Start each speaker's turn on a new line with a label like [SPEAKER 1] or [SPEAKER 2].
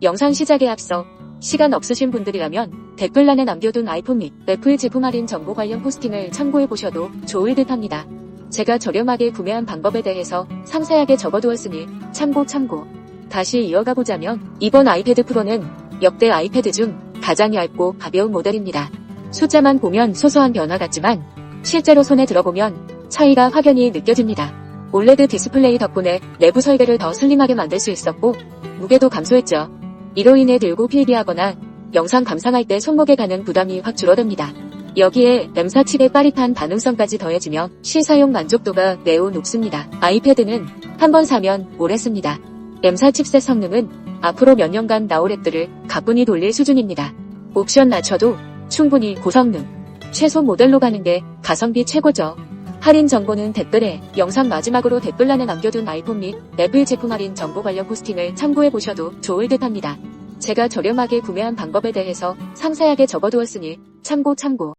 [SPEAKER 1] 영상 시작에 앞서 시간 없으신 분들이라면 댓글란에 남겨둔 아이폰 및 애플 제품 할인 정보 관련 포스팅을 참고해 보셔도 좋을 듯 합니다. 제가 저렴하게 구매한 방법에 대해서 상세하게 적어두었으니 참고 참고. 다시 이어가 보자면 이번 아이패드 프로는 역대 아이패드 중 가장 얇고 가벼운 모델입니다. 숫자만 보면 소소한 변화 같지만 실제로 손에 들어보면 차이가 확연히 느껴집니다. 올레드 디스플레이 덕분에 내부 설계를 더 슬림하게 만들 수 있었고 무게도 감소했죠. 이로 인해 들고 필기하거나 영상 감상할 때 손목에 가는 부담이 확 줄어듭니다. 여기에 램사 칩의 빠릿한 반응성까지 더해지며 실사용 만족도가 매우 높습니다. 아이패드는 한 번 사면 오래 씁니다. 램사 칩셋 성능은 앞으로 몇 년간 나올 앱들을 가뿐히 돌릴 수준입니다. 옵션 낮춰도 충분히 고성능. 최소 모델로 가는 게 가성비 최고죠. 할인 정보는 댓글에 영상 마지막으로 댓글란에 남겨둔 아이폰 및 애플 제품 할인 정보 관련 포스팅을 참고해 보셔도 좋을 듯 합니다. 제가 저렴하게 구매한 방법에 대해서 상세하게 적어두었으니 참고 참고.